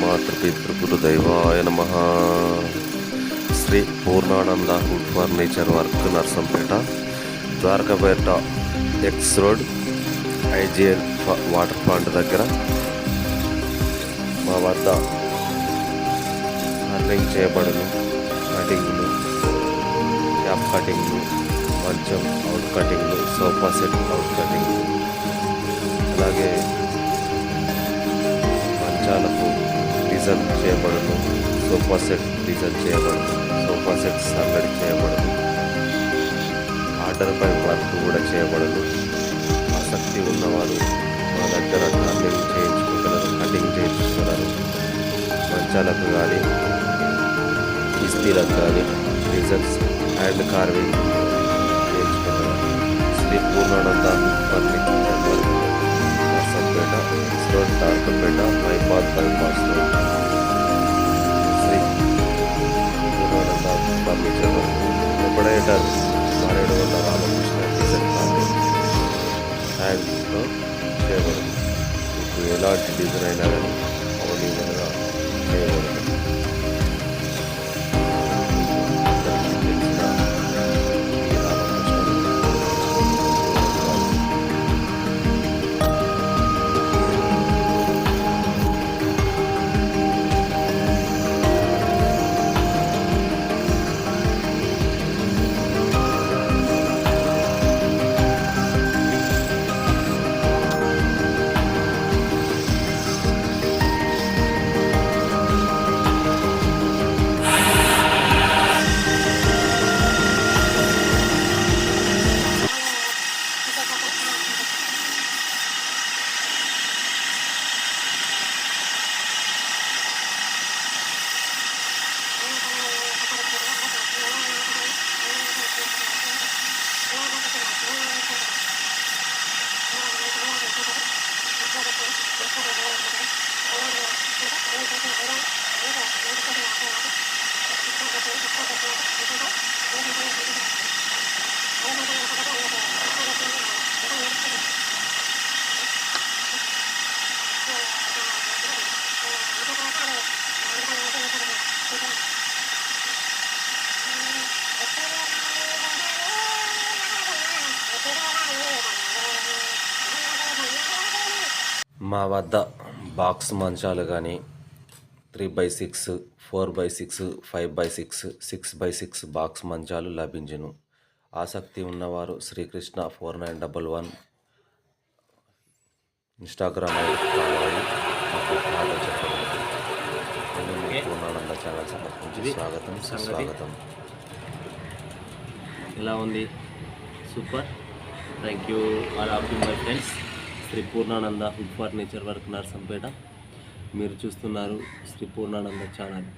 మాతృపితృగురుదైవాయ నమ. Shri Purnananda wood furniture work Narsampet Dwarakapet X road IGL water plant దగ్గర. మా వద్ద అర్నింగ్ చేయబడును కటింగ్లు క్యాప్ కటింగ్లు మంచం అవుట్ కటింగ్లు సోఫా సెట్ అవుట్ కటింగ్లు. అలాగే మంచాలకు డిజైన్ చేయబడదు సోఫా సెట్ డిజైన్ చేయబడదు సోఫా సెట్ సంగడి చేయబడదు ఆర్డర్పై వర్క్ కూడా చేయబడదు ఆసక్తి ఉన్నవారు మా దగ్గర కటింగ్ చేయించుకోగలరు కటింగ్ చేయించుకోగలరు మంచాలకు కానీ ఇస్తీలకు కానీ డిజైన్స్ హ్యాండ్ కార్వింగ్ చేయించుకోగలరు స్లిప్ ఉండడంతో హ్యాండ్తో చేయబడింది మీకు ఎలాంటి డిజైన్ అయినా కానీ అవన్నీ మా వద్ద బాక్స్ మంచాలు కానీ three by six four by six five by six six by six box మంచాలు లభించును. ఆసక్తి ఉన్నవారు Srikrishna four nine double one Instagram Purnananda channel సమర్పించి స్వాగతం సుస్వాగతం. ఎలా ఉంది? Super. Thank you. All of you my friends. Shri Purnananda food furniture work Narsampet. మీరు చూస్తున్నారు శ్రీ పూర్ణానంద ఛానల్.